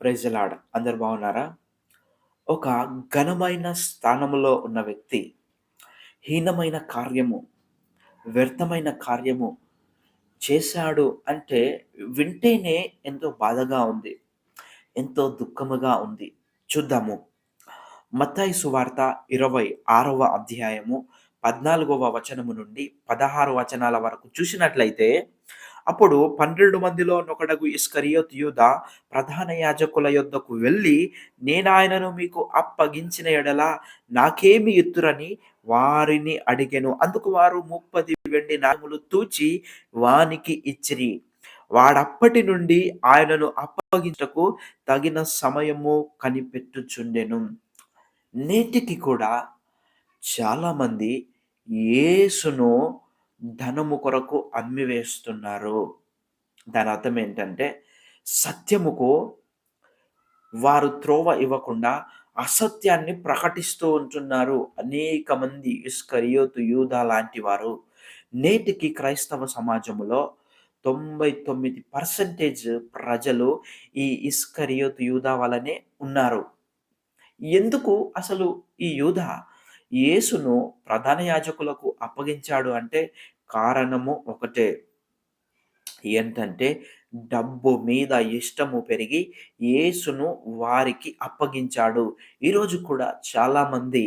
ప్రైజ్లాడ్ అందరు బాగున్నారా? ఒక ఘనమైన స్థానములో ఉన్న వ్యక్తి హీనమైన కార్యము వ్యర్థమైన కార్యము చేశాడు అంటే వింటేనే ఎంతో బాధగా ఉంది ఎంతో దుఃఖముగా ఉంది. చూద్దాము. మత్తాయి సువార్త ఇరవై ఆరవ అధ్యాయము పద్నాలుగవ వచనము నుండి పదహారు వచనాల వరకు చూసినట్లయితే అప్పుడు పన్నెండు మందిలో నొకడగు ఇస్కరియోత్ యూద ప్రధాన యాజకుల యొద్దకు వెళ్ళి నేను ఆయనను మీకు అప్పగించిన ఎడల నాకేమి ఎత్తురని వారిని అడిగెను. అందుకు వారు ముప్పది వెండి నాములు తూచి వానికి ఇచ్చిరి. వాడప్పటి నుండి ఆయనను అప్పగించకు తగిన సమయము కనిపెట్టుచుండెను. నేటికి కూడా చాలామంది యేసును ధనము కొరకు అమ్మివేస్తున్నారు. దాని అర్థం ఏంటంటే సత్యముకు వారు త్రోవ ఇవ్వకుండా అసత్యాన్ని ప్రకటిస్తూ ఉంటున్నారు అనేక మంది ఇస్కరియోతు యూదా లాంటి వారు. నేటికి క్రైస్తవ సమాజంలో తొంభై తొమ్మిది పర్సెంటేజ్ ప్రజలు ఈ ఇస్కరియోతు యూదా వలనే ఉన్నారు. ఎందుకు అసలు ఈ యూధ యేసును ప్రధాన యాజకులకు అప్పగించాడు అంటే కారణము ఒకటే. ఏంటంటే డబ్బు మీద ఇష్టము పెరిగి యేసును వారికి అప్పగించాడు. ఈరోజు కూడా చాలామంది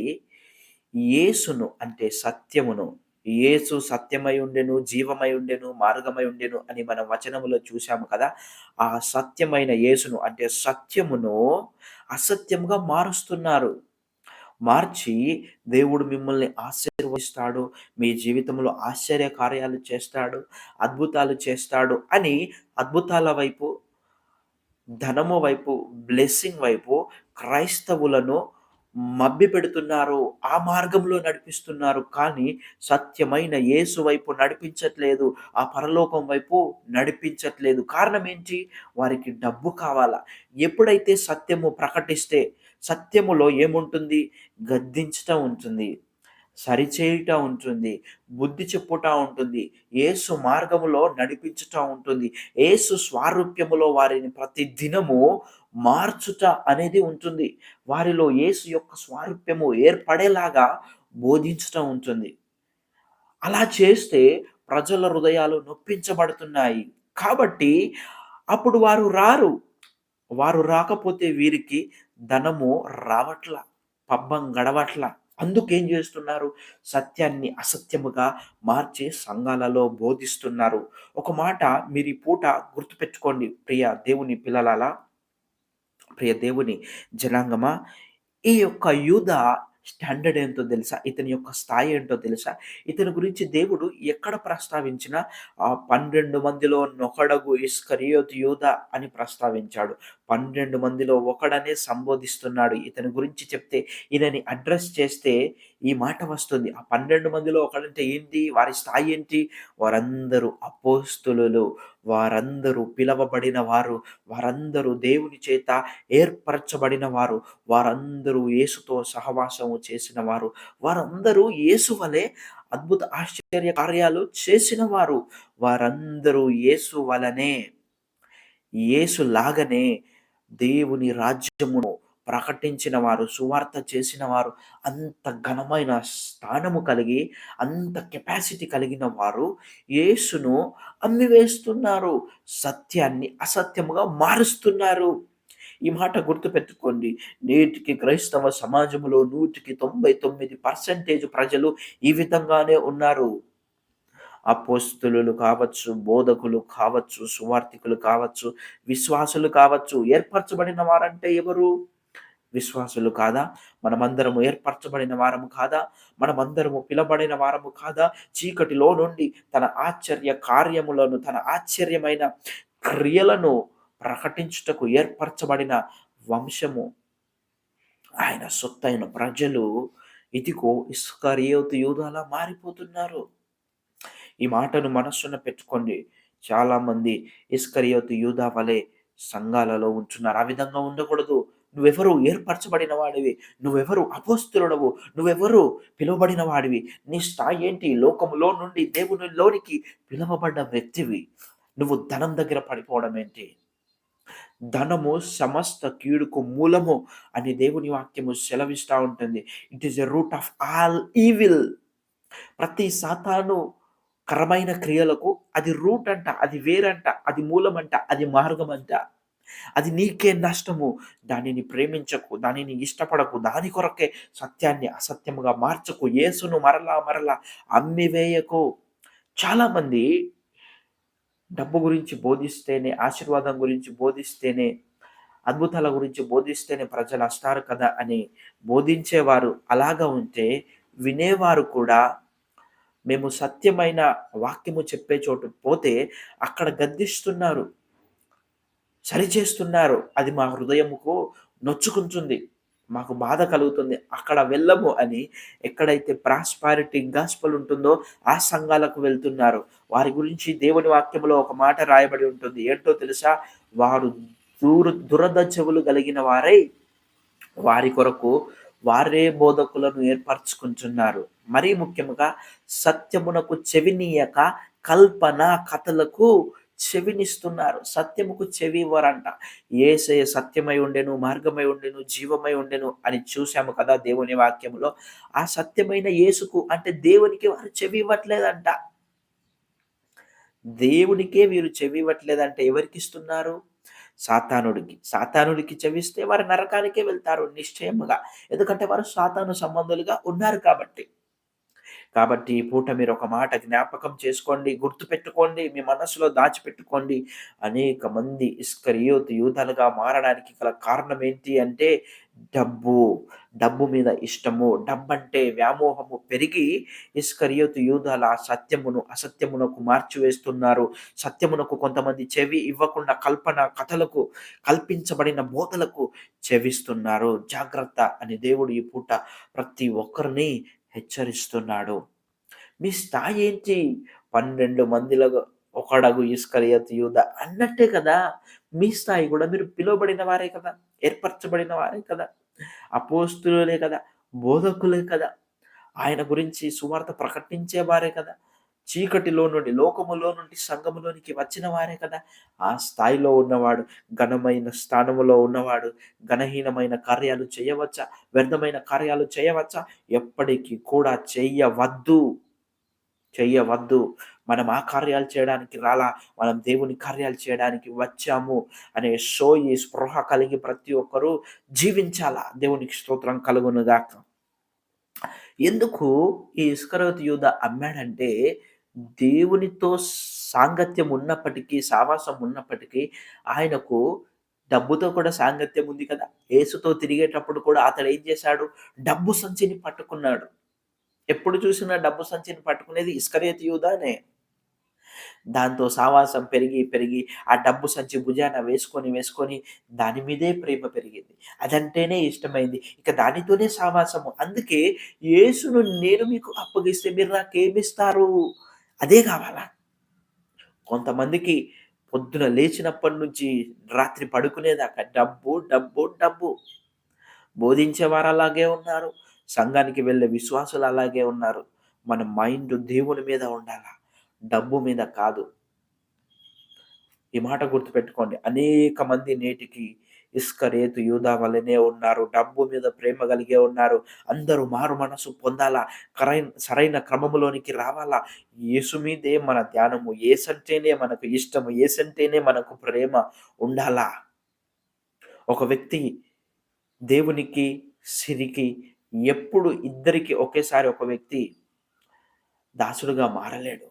యేసును అంటే సత్యమును యేసు సత్యమై ఉండెను జీవమై ఉండెను మార్గమై ఉండెను అని మనం వచనములో చూశాము కదా. ఆ సత్యమైన యేసును అంటే సత్యమును అసత్యముగా మారుస్తున్నారు. మార్చి దేవుడు మిమ్మల్ని ఆశీర్వదిస్తాడు మీ జీవితంలో ఆశ్చర్య కార్యాలు చేస్తాడు అద్భుతాలు చేస్తాడు అని అద్భుతాల వైపు ధనము వైపు బ్లెస్సింగ్ వైపు క్రైస్తవులను మబ్బి పెడుతున్నారు ఆ మార్గంలో నడిపిస్తున్నారు. కానీ సత్యమైన యేసు వైపు నడిపించట్లేదు ఆ పరలోకం వైపు నడిపించట్లేదు. కారణం ఏంటి? వారికి డబ్బు కావాలా? ఎప్పుడైతే సత్యము ప్రకటిస్తే సత్యములో ఏముంటుంది? గద్దించటం ఉంటుంది. సరిచేయుట ఉంటుంది. బుద్ధి చెప్పుట ఉంటుంది. ఏసు మార్గములో నడిపించుట ఉంటుంది. ఏసు స్వారూప్యములో వారిని ప్రతి దినము మార్చుట అనేది ఉంటుంది. వారిలో ఏసు యొక్క స్వారూప్యము ఏర్పడేలాగా బోధించటం ఉంటుంది. అలా చేస్తే ప్రజల హృదయాలు నొప్పించబడుతున్నాయి. కాబట్టి అప్పుడు వారు రారు. వారు రాకపోతే వీరికి ధనము రావట్ల పబ్బం గడవట్ల. అందుకేం చేస్తున్నారు? సత్యాన్ని అసత్యముగా మార్చే సంఘాలలో బోధిస్తున్నారు. ఒక మాట మీరు ఈ పూట గుర్తుపెట్టుకోండి ప్రియ దేవుని పిల్లల ప్రియ దేవుని జనాంగమా. ఈ యొక్క యూధ స్టాండర్డ్ ఏంటో తెలుసా? ఇతని యొక్క స్థాయి ఏంటో తెలుసా? ఇతని గురించి దేవుడు ఎక్కడ ప్రస్తావించినా ఆ పన్నెండు మందిలో నొకడగు ఇస్కరియోత్ యూద అని ప్రస్తావించాడు. పన్నెండు మందిలో ఒకడనే సంబోధిస్తున్నాడు. ఇతని గురించి చెప్తే ఈయనని అడ్రస్ చేస్తే ఈ మాట వస్తుంది. ఆ పన్నెండు మందిలో ఒకడంటే ఏంటి? వారి స్థాయి ఏంటి? వారందరూ అపోస్తులు. వారందరూ పిలవబడిన వారు వారందరూ దేవుని చేత ఏర్పరచబడిన వారు వారందరూ యేసుతో సహవాసము చేసిన వారు వారందరూ యేసు వలె అద్భుత ఆశ్చర్య కార్యాలు చేసిన వారు వారందరూ యేసు వలనే యేసు లాగనే దేవుని రాజ్యమును ప్రకటించిన వారు సువార్త చేసిన వారు అంత ఘనమైన స్థానము కలిగి అంత కెపాసిటీ కలిగిన వారు యేసును అమ్మివేస్తున్నారు. సత్యాన్ని అసత్యముగా మారుస్తున్నారు. ఈ మాట గుర్తుపెట్టుకోండి. నేటికి క్రైస్తవ సమాజంలో నూటికి తొంభై తొమ్మిది పర్సెంటేజ్ ప్రజలు ఈ విధంగానే ఉన్నారు. అపోస్తులు కావచ్చు బోధకులు కావచ్చు సువార్థికులు కావచ్చు విశ్వాసులు కావచ్చు ఏర్పరచబడిన వారంటే ఎవరు? విశ్వాసులు కాదా? మనమందరము ఏర్పరచబడిన వారము కాదా? మనమందరము పిలబడిన వారము కాదా? చీకటిలో నుండి తన ఆశ్చర్య కార్యములను తన ఆశ్చర్యమైన క్రియలను ప్రకటించుటకు ఏర్పరచబడిన వంశము ఆయన సొత్తైన ప్రజలు ఇదిగో ఇస్కరియోతు యూదాలా మారిపోతున్నారు. ఈ మాటను మనస్సున పెట్టుకోండి. చాలామంది ఇస్కరియోతు యూదా వలె సంఘాలలో ఉంటున్నారు. ఆ విధంగా ఉండకూడదు. నువ్వెవరు ఏర్పరచబడిన వాడివి నువ్వెవరు అపోస్తులుడవు? నువ్వెవరు పిలువబడిన వాడివి నీ స్థాయి ఏంటి? లోకములో నుండి దేవునిలోనికి పిలువబడ్డ వ్యక్తివి. నువ్వు ధనం దగ్గర పడిపోవడం ఏంటి? ధనము సమస్త కీడుకు మూలము అని దేవుని వాక్యము సెలవిస్తూ ఉంటుంది. It is a root of all evil ప్రతి సాతాను కరమైన క్రియలకు అది రూట్ అంట అది వేరంట అది మూలమంట అది మార్గం అంట అది నీకే నష్టము. దానిని ప్రేమించకు దానిని ఇష్టపడకు దాని కొరకే సత్యాన్ని అసత్యముగా మార్చకు. యేసును మరలా మరలా అమ్మివేయకు. చాలామంది డబ్బు గురించి బోధిస్తేనే ఆశీర్వాదం గురించి బోధిస్తేనే అద్భుతాల గురించి బోధిస్తేనే ప్రజలు వస్తారు కదా అని బోధించేవారు అలాగా ఉంటే వినేవారు కూడా మేము సత్యమైన వాక్యము చెప్పే చోటు పోతే అక్కడ గద్దిస్తున్నారు. సరిచేస్తున్నారు అది మా హృదయముకు నొచ్చుకుంటుంది. మాకు బాధ కలుగుతుంది. అక్కడ వెళ్ళము అని ఎక్కడైతే ప్రాస్పారిటీ గాస్పల్ ఉంటుందో ఆ సంఘాలకు వెళ్తున్నారు. వారి గురించి దేవుని వాక్యంలో ఒక మాట రాయబడి ఉంటుంది. ఏంటో తెలుసా? వారు దూర దురద చెవులు కలిగిన వారై వారి కొరకు వారే బోధకులను ఏర్పరచుకుంటున్నారు. మరీ ముఖ్యముగా సత్యమునకు చెవినీయక కల్పన కథలకు చెవినిస్తున్నారు. సత్యముకు చెవి ఇవ్వరంట. ఏసయ సత్యమై ఉండెను మార్గమై ఉండెను జీవమై ఉండెను అని చూశాము కదా దేవుని వాక్యంలో ఆ సత్యమైన యేసుకు అంటే దేవునికి వారు చెవి ఇవ్వట్లేదంట. దేవునికే వీరు చెవి ఇవ్వట్లేదంటే. ఎవరికి ఇస్తున్నారు? సాతానుడికి. సాతానుడికి చెవిస్తే వారు నరకానికే వెళ్తారు నిశ్చయముగా. ఎందుకంటే వారు సాతాను సంబంధులుగా ఉన్నారు కాబట్టి. కాబట్టి ఈ పూట మీరు ఒక మాట జ్ఞాపకం చేసుకోండి గుర్తుపెట్టుకోండి మీ మనసులో దాచిపెట్టుకోండి. అనేక మంది ఇస్కరియోత్ యూతలుగా మారడానికి గల కారణం ఏంటి అంటే డబ్బు డబ్బు మీద ఇష్టము డబ్బంటే వ్యామోహము పెరిగి ఇస్కరియోతు యూదాల సత్యమును అసత్యమునకు మార్చివేస్తున్నారు సత్యమునకు కొంతమంది చెవి ఇవ్వకుండా కల్పన కథలకు కల్పించబడిన బోధలకు చెవిస్తున్నారు. జాగ్రత్త అని దేవుడు ఈ పూట ప్రతి ఒక్కరిని హెచ్చరిస్తున్నాడు. మీ స్థాయి ఏంటి? పన్నెండు మందిలో ఒకడగు ఇస్కరియత్ యూద అన్నట్టే కదా? మీ స్థాయి కూడా మీరు పిలువబడిన వారే కదా? ఏర్పరచబడిన వారే కదా? అపోస్తులే కదా? బోధకులే కదా? ఆయన గురించి సువార్త ప్రకటించేవారే కదా? చీకటిలో నుండి లోకములో నుండి సంఘములోనికి వచ్చిన వారే కదా. ఆ స్థాయిలో ఉన్నవాడు ఘనమైన స్థానములో ఉన్నవాడు ఘనహీనమైన కార్యాలు చేయవచ్చా? వ్యర్థమైన కార్యాలు చేయవచ్చా? ఎప్పటికీ కూడా చెయ్యవద్దు చెయ్యవద్దు మనం ఆ కార్యాలు చేయడానికి రాలా? మనం దేవుని కార్యాలు చేయడానికి వచ్చాము అనే సోయి స్పృహ కలిగి ప్రతి ఒక్కరూ జీవించాలా? దేవునికి స్తోత్రం కలుగునుగాక. ఎందుకు ఈ ఇస్కరవతి యూధ అమ్మాడంటే దేవునితో సాంగత్యం ఉన్నప్పటికీ సావాసం ఉన్నప్పటికీ ఆయనకు డబ్బుతో కూడా సాంగత్యం ఉంది కదా. ఏసుతో తిరిగేటప్పుడు కూడా అతడు ఏం చేశాడు? డబ్బు సంచిని పట్టుకున్నాడు. ఎప్పుడు చూసినా డబ్బు సంచిని పట్టుకునేది ఇస్కరేత్ యూదానే. దాంతో సావాసం పెరిగి పెరిగి ఆ డబ్బు సంచి భుజాన వేసుకొని వేసుకొని దాని మీదే ప్రేమ పెరిగింది. అదంటేనే ఇష్టమైంది. ఇక దానితోనే సావాసము. అందుకే యేసును నేను మీకు అప్పగిస్తే మీరు నాకేమిస్తారు? అదే కావాలా? కొంతమందికి పొద్దున లేచినప్పటి నుంచి రాత్రి పడుకునేదాకా డబ్బు డబ్బు డబ్బు. బోధించేవారు అలాగే ఉన్నారు సంఘానికి వెళ్ళే విశ్వాసులు అలాగే ఉన్నారు. మన మైండ్ దేవుని మీద ఉండాల? డబ్బు మీద కాదు. ఈ మాట గుర్తుపెట్టుకోండి. అనేక మంది నేటికి ఇస్కరేతు యూదా వల్లనే ఉన్నారు. డబ్బు మీద ప్రేమ కలిగే ఉన్నారు. అందరూ మారు మనసు పొందాలా? కరైన సరైన క్రమంలోనికి రావాలా? యేసు మీదే మన ధ్యానము. ఏసంటేనే మనకు ఇష్టము. ఏసంటేనే మనకు ప్రేమ ఉండాలా? ఒక వ్యక్తి దేవునికి సిరికి ఎప్పుడు ఇద్దరికి ఒకేసారి ఒక వ్యక్తి దాసుడుగా మారలేడు.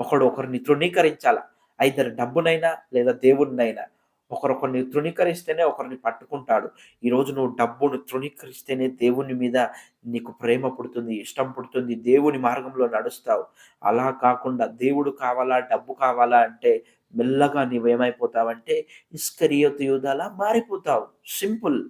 ఒకడు ఒకరిని తృణీకరించాల? ఇద్దరు డబ్బునైనా లేదా దేవుడినైనా ఒకరొకరిని తృణీకరిస్తేనే ఒకరిని పట్టుకుంటాడు. ఈరోజు నువ్వు డబ్బును తృణీకరిస్తేనే దేవుని మీద నీకు ప్రేమ పుడుతుంది ఇష్టం పుడుతుంది దేవుని మార్గంలో నడుస్తావు. అలా కాకుండా దేవుడు కావాలా డబ్బు కావాలా అంటే మెల్లగా నీవేమైపోతావంటే ఇస్కరియతు యూదాలా మారిపోతావు. సింపుల్.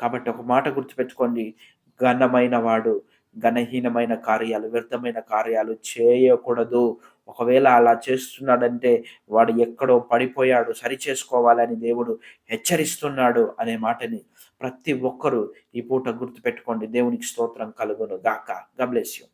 కాబట్టి ఒక మాట గుర్తుపెట్టుకోండి. ఘనమైన వాడు ఘనహీనమైన కార్యాలు వ్యర్థమైన కార్యాలు చేయకూడదు. ఒకవేళ అలా చేస్తున్నాడంటే వాడు ఎక్కడో పడిపోయాడు సరి చేసుకోవాలని దేవుడు హెచ్చరిస్తున్నాడు అనే మాటని ప్రతి ఒక్కరూ ఈ పూట గుర్తుపెట్టుకోండి. దేవునికి స్తోత్రం కలుగును గాక. గబ్లెస్ యూ